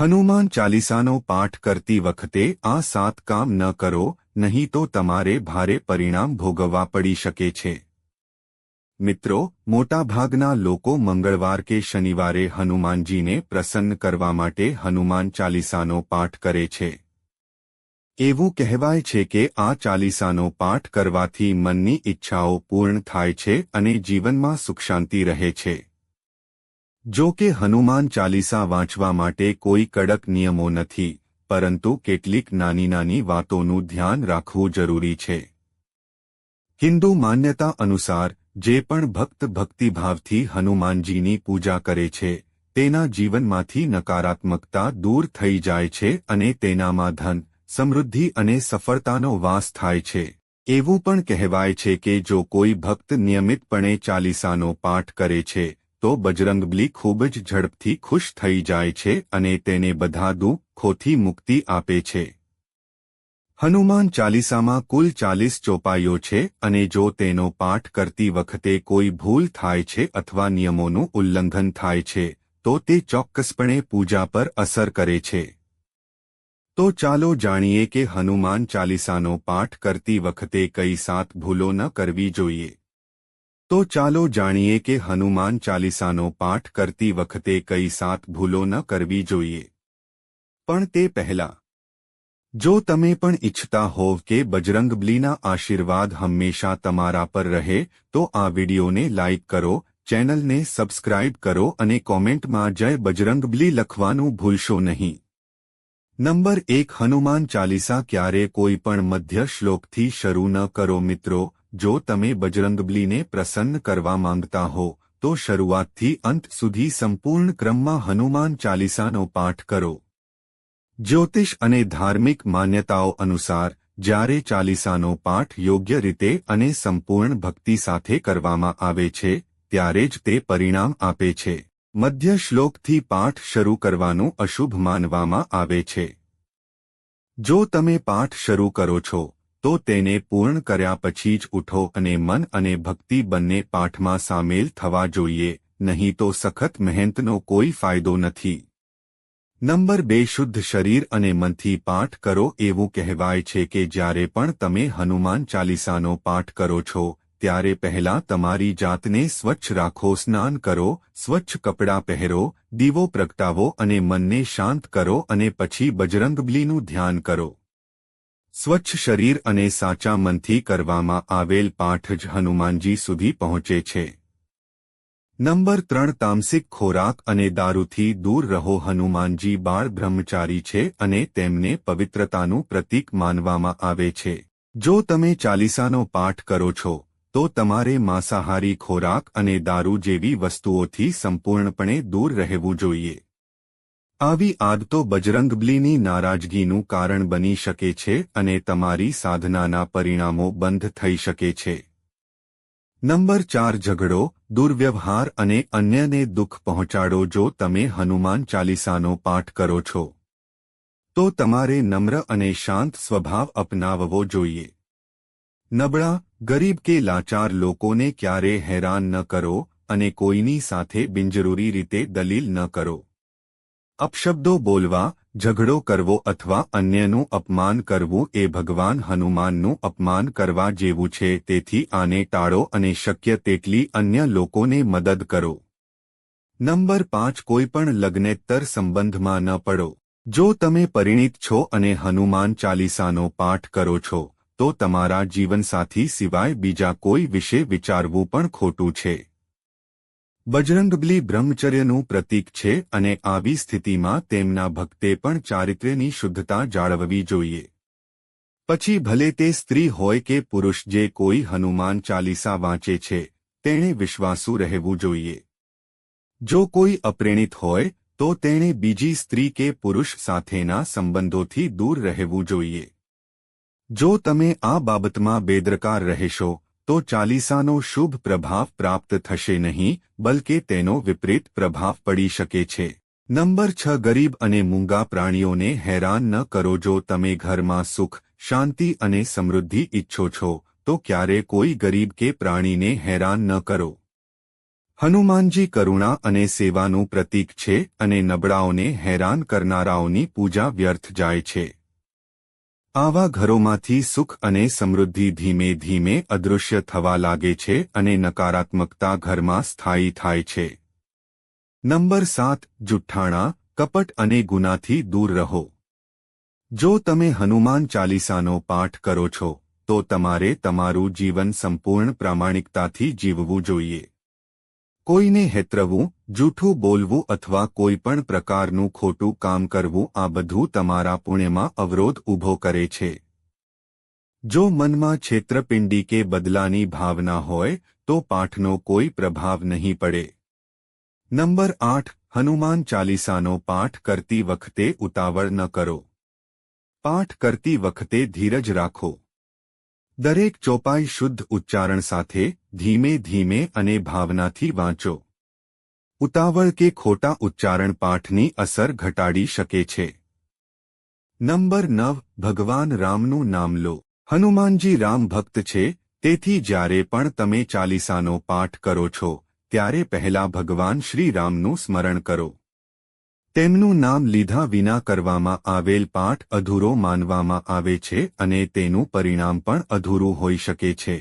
હનુમાન ચાલીસાનો પાઠ કરતી વખતે આ સાત કામ ન કરો, નહીં તો તમારે ભારે પરિણામ ભોગવવા પડી શકે છે. મિત્રો, મોટાભાગના લોકો મંગળવાર કે શનિવારે હનુમાનજીને પ્રસન્ન કરવા માટે હનુમાન ચાલીસાનો પાઠ કરે છે. એવું કહેવાય છે કે આ ચાલીસાનો પાઠ કરવાથી મનની ઈચ્છાઓ પૂર્ણ થાય છે અને જીવનમાં સુખ શાંતિ રહે છે. જો કે હનુમાન ચાલીસા વાંચવા માટે કોઈ કડક નિયમો નથી, પરંતુ કેટલીક નાની નાની વાતોનું ધ્યાન રાખવું જરૂરી છે. હિન્દુ માન્યતા અનુસાર, જે પણ ભક્ત ભક્તિભાવથી હનુમાનજીની પૂજા કરે છે, તેના જીવનમાંથી નકારાત્મકતા દૂર થઈ જાય છે અને તેનામાં ધન, સમૃદ્ધિ અને સફળતાનો વાસ થાય છે. એવું પણ કહેવાય છે કે જો કોઈ ભક્ત નિયમિતપણે ચાલીસાનો પાઠ કરે છે તો બજરંગબલી ખૂબ જ ઝડપથી ખુશ થઈ જાય છે અને તેને બધા દુઃખોથી મુક્તિ આપે છે. હનુમાન ચાલીસામાં કુલ ચાલીસ ચોપાઈઓ છે અને જો તેનો પાઠ કરતી વખતે કોઈ ભૂલ થાય છે અથવા નિયમોનું ઉલ્લંઘન થાય છે, તો તે ચોક્કસપણે પૂજા પર અસર કરે છે. તો ચાલો જાણીએ કે હનુમાન ચાલીસાનો પાઠ કરતી વખતે કઈ સાત ભૂલો ન કરવી જોઈએ. તો ચાલો જાણીએ કે હનુમાન ચાલીસાનો પાઠ કરતી વખતે કઈ સાત ભૂલો ન કરવી જોઈએ. પણ તે પહેલા, જો તમે પણ ઇચ્છતા હોવ કે બજરંગબલીના આશીર્વાદ હંમેશા તમારા પર રહે, તો આ વિડિયોને લાઇક કરો, ચેનલને સબસ્ક્રાઇબ કરો અને કોમેન્ટમાં જય બજરંગબલી લખવાનું ભૂલશો નહીં. નંબર એક, હનુમાન ચાલીસા ક્યારે કોઈ પણ મધ્ય શ્લોકથી શરૂ ન કરો મિત્રો જો તમે બજરંગબલીને પ્રસન્ન કરવા માંગતા હો, તો શરૂઆતથી અંત સુધી સંપૂર્ણ ક્રમમાં હનુમાન ચાલીસાનો પાઠ કરો. જ્યોતિષ અને ધાર્મિક માન્યતાઓ અનુસાર, જ્યારે ચાલીસાનો પાઠ યોગ્ય રીતે અને સંપૂર્ણ ભક્તિ સાથે કરવામાં આવે છે, ત્યારે જ તે પરિણામ આપે છે. મધ્ય શ્લોકથી પાઠ શરૂ કરવાનું અશુભ માનવામાં આવે છે. જો તમે પાઠ શરૂ કરો છો તો તેને પૂર્ણ કર્યા પછી જ ઉઠો અને મન અને ભક્તિ બંને પાઠમાં સામેલ થવા જોઈએ, નહીં તો સખત મહેનતનો કોઈ ફાયદો નથી. નંબર બે, શુદ્ધ શરીર અને મનથી પાઠ કરો, એવું કહેવાય છે કે જ્યારે પણ તમે હનુમાન ચાલીસાનો પાઠ કરો છો, ત્યારે પહેલા તમારી જાતને સ્વચ્છ રાખો, સ્નાન કરો, સ્વચ્છ કપડાં પહેરો, દીવો પ્રગટાવો અને મનને શાંત કરો અને પછી બજરંગબલીનું ધ્યાન કરો. સ્વચ્છ શરીર અને સાચા મનથી કરવામાં આવેલ પાઠ જ હનુમાનજી સુધી પહોંચે છે. નંબર ત્રણ, તામસિક ખોરાક અને દારૂથી દૂર રહો. હનુમાનજી બાળ બ્રહ્મચારી છે અને તેમને પવિત્રતાનું પ્રતીક માનવામાં આવે છે. જો તમે ચાલીસાનો પાઠ કરો છો, તો તમારે માંસાહારી ખોરાક અને દારૂ જેવી વસ્તુઓથી સંપૂર્ણપણે દૂર રહેવું જોઈએ. આવી આદતો બજરંગબલીની નારાજગીનું કારણ બની શકે છે અને તમારી સાધનાના પરિણામો બંધ થઈ શકે છે. નંબર ચાર, ઝઘડો, દુર્વ્યવહાર અને અન્યને દુઃખ પહોંચાડો જો તમે હનુમાન ચાલીસાનો પાઠ કરો છો. તો તમારે નમ્ર અને શાંત સ્વભાવ અપનાવવો જોઈએ. નબળા, ગરીબ કે લાચાર લોકોને ક્યારે હેરાન ન કરો અને કોઈની સાથે બિનજરૂરી રીતે દલીલ ન કરો. અપશબ્દો બોલવા, ઝઘડો કરવો અથવા અન્યનું અપમાન કરવું એ ભગવાન હનુમાનનું અપમાન કરવા જેવું છે, તેથી આને ટાળો અને શક્ય તેટલી અન્ય લોકોને મદદ કરો. નંબર પાંચ, કોઈપણ લગ્નેત્તર સંબંધમાં ન પડો. જો તમે પરિણિત છો અને હનુમાન ચાલીસાનો પાઠ કરો છો, તો તમારા જીવનસાથી સિવાય બીજા કોઈ વિશે વિચારવું પણ ખોટું છે. બજરંગબલી બ્રહ્મચર્યનું પ્રતીક છે અને આવી સ્થિતિમાં તેમના ભક્તે પણ ચારિત્ર્યની શુદ્ધતા જાળવવી જોઈએ. પછી ભલે તે સ્ત્રી હોય કે પુરુષ જે કોઈ હનુમાન ચાલીસા વાંચે છે, તેણે વિશ્વાસુ રહેવું જોઈએ. જો કોઈ અપ્રેણિત હોય, તો તેણે બીજી સ્ત્રી કે પુરુષ સાથેના સંબંધોથી દૂર રહેવું જોઈએ. જો તમે આ બાબતમાં બેદરકાર રહેશો તો ચાલીસાનો શુભ પ્રભાવ પ્રાપ્ત થશે નહીં, બલકે તેનો વિપરીત પ્રભાવ પડી શકે છે. નંબર છ, ગરીબ અને મૂંગા પ્રાણીઓને હેરાન ન કરો. જો તમે ઘરમાં સુખ, શાંતિ અને સમૃદ્ધિ ઈચ્છો છો, તો ક્યારે કોઈ ગરીબ કે પ્રાણીને હેરાન ન કરો. હનુમાનજી કરુણા અને સેવાનું પ્રતીક છે અને નબળાઓને હેરાન કરનારાઓની પૂજા વ્યર્થ જાય છે. આવા ઘરોમાંથી સુખ અને સમૃદ્ધિ ધીમે ધીમે અદૃશ્ય થવા લાગે છે અને નકારાત્મકતા ઘરમાં સ્થાયી થાય છે. નંબર સાત, જુઠ્ઠાણા, કપટ અને ગુનાથી દૂર રહો. જો તમે હનુમાન ચાલીસાનો પાઠ કરો છો, તો તમારે તમારું જીવન સંપૂર્ણ પ્રામાણિકતાથી જીવવું જોઈએ. કોઈને હેતરવું જૂઠું બોલવું અથવા કોઈપણ પ્રકારનું ખોટું કામ કરવું આ બધું તમારા પુણ્યમાં અવરોધ ઊભો કરે છે. જો મનમાં છેતરપિંડી કે બદલાની ભાવના હોય, તો પાઠનો કોઈ પ્રભાવ નહીં પડે. નંબર આઠ, હનુમાન ચાલીસાનો પાઠ કરતી વખતે ઉતાવળ ન કરો. પાઠ કરતી વખતે ધીરજ રાખો. દરેક ચોપાઈ શુદ્ધ ઉચ્ચારણ સાથે ધીમે ધીમે અને ભાવનાથી વાંચો. ઉતાવળ કે ખોટા ઉચ્ચારણ પાઠની અસર ઘટાડી શકે છે. નંબર નવ, ભગવાન રામનું નામ લો. હનુમાનજી રામ ભક્ત છે, તેથી જ્યારે પણ તમે ચાલીસાનો પાઠ કરો છો, ત્યારે પહેલા ભગવાન શ્રી રામનું સ્મરણ કરો. તેમનું નામ લીધા વિના કરવામાં આવેલ પાઠ અધૂરો માનવામાં આવે છે અને તેનું પરિણામ પણ અધૂરું હોઈ શકે છે.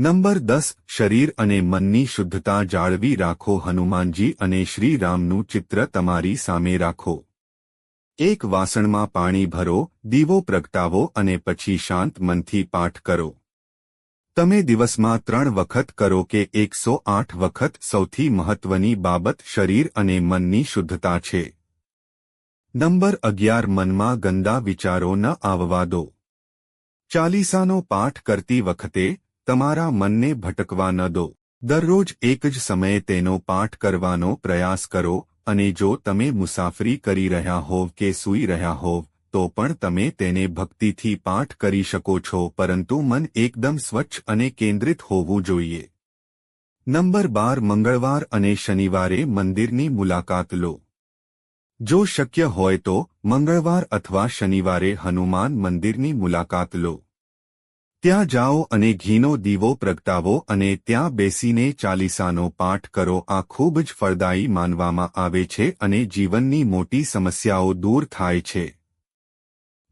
નંબર દસ, શરીર અને મનની શુદ્ધતા જાળવી રાખો. હનુમાનજી અને શ્રીરામનું ચિત્ર તમારી સામે રાખો. એક વાસણમાં પાણી ભરો, દીવો પ્રગટાવો અને પછી શાંત મનથી પાઠ કરો. તમે દિવસમાં ત્રણ વખત કરો કે એકસો આઠ વખત સૌથી મહત્વની બાબત શરીર અને મનની શુદ્ધતા છે. નંબર અગિયાર, મનમાં ગંદા વિચારો ન આવવા દો. ચાલીસાનો પાઠ કરતી વખતે તમારા મનને ભટકવા ન દો. દરરોજ એક જ સમયે તેનો પાઠ કરવાનો પ્રયાસ કરો અને જો તમે મુસાફરી કરી રહ્યા હોવ કે સૂઈ રહ્યા હોવ, તો પણ તમે તેને ભક્તિથી પાઠ કરી શકો છો, પરંતુ મન એકદમ સ્વચ્છ અને કેન્દ્રિત હોવું જોઈએ. નંબર બાર, મંગળવાર અને શનિવારે મંદિરની મુલાકાત લો. જો શક્ય હોય તો, મંગળવાર અથવા શનિવારે હનુમાન મંદિરની મુલાકાત લો. ત્યાં જાઓ અને ઘીનો દીવો પ્રગટાવો અને ત્યાં બેસીને ચાલીસાનો પાઠ કરો. આ ખૂબ જ ફળદાયી માનવામાં આવે છે અને જીવનની મોટી સમસ્યાઓ દૂર થાય છે.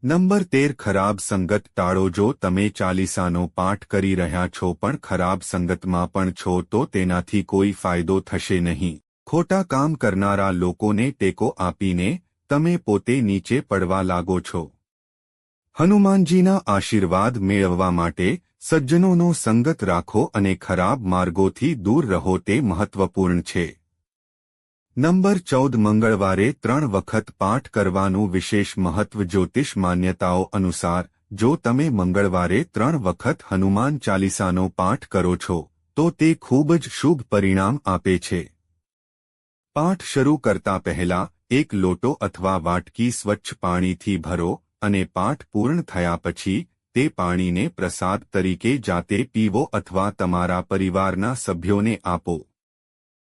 નંબર તેર, ખરાબ સંગત ટાળો. જો તમે ચાલીસાનો પાઠ કરી રહ્યા છો પણ ખરાબ સંગતમાં પણ છો, તો તેનાથી કોઈ ફાયદો થશે નહીં. ખોટા કામ કરનારા લોકોને ટેકો આપીને તમે પોતે નીચે પડવા લાગો છો. હનુમાનજીના આશીર્વાદ મેળવવા માટે સજ્જનોનો સંગત રાખો અને ખરાબ માર્ગોથી દૂર રહો તે મહત્વપૂર્ણ છે. નંબર ચૌદ મંગળવારે ત્રણ વખત પાઠ કરવાનું વિશેષ મહત્વ જ્યોતિષ માન્યતાઓ અનુસાર, જો તમે મંગળવારે ત્રણ વખત હનુમાન ચાલીસાનો પાઠ કરો છો, તો તે ખૂબ જ શુભ પરિણામ આપે છે. પાઠ શરૂ કરતા પહેલા એક લોટો અથવા વાટકી સ્વચ્છ પાણીથી ભરો અને પાઠ પૂર્ણ થયા પછી તે પાણીને પ્રસાદ તરીકે જાતે પીવો અથવા તમારા પરિવારના સભ્યોને આપો.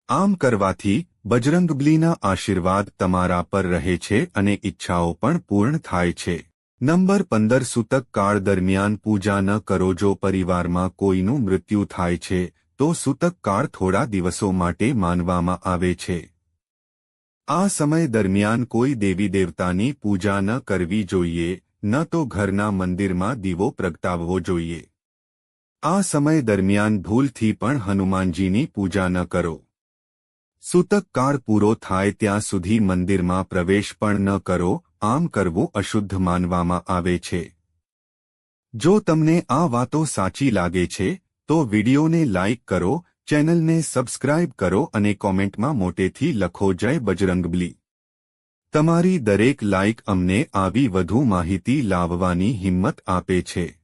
આમ કરવાથી બજરંગબલીના આશીર્વાદ તમારા પર રહે છે અને ઈચ્છાઓ પણ પૂર્ણ થાય છે. નંબર પંદર સૂતક કાળ દરમિયાન પૂજા ન કરો જો પરિવારમાં કોઈનું મૃત્યુ થાય છે, તો સૂતક કાળ થોડા દિવસો માટે માનવામાં આવે છે. આ સમય દરમિયાન કોઈ દેવી દેવતાની પૂજા ન કરવી જોઈએ, ન તો ઘરના મંદિરમાં દીવો પ્રગટાવવો જોઈએ. આ સમય દરમિયાન ભૂલથી પણ હનુમાનજીની પૂજા ન કરો. સૂતક કાળ પૂરો થાય ત્યાં સુધી મંદિરમાં પ્રવેશ પણ ન કરો, આમ કરવું અશુદ્ધ માનવામાં આવે છે. જો તમને આ વાતો સાચી લાગે છે, તો વિડિયોને લાઇક કરો ચેનલને સબસ્ક્રાઇબ કરો અને કોમેન્ટમાં મોટેથી લખો જય બજરંગબલી. તમારી દરેક લાઇક અમને આવી વધુ માહિતી લાવવાની હિંમત આપે છે.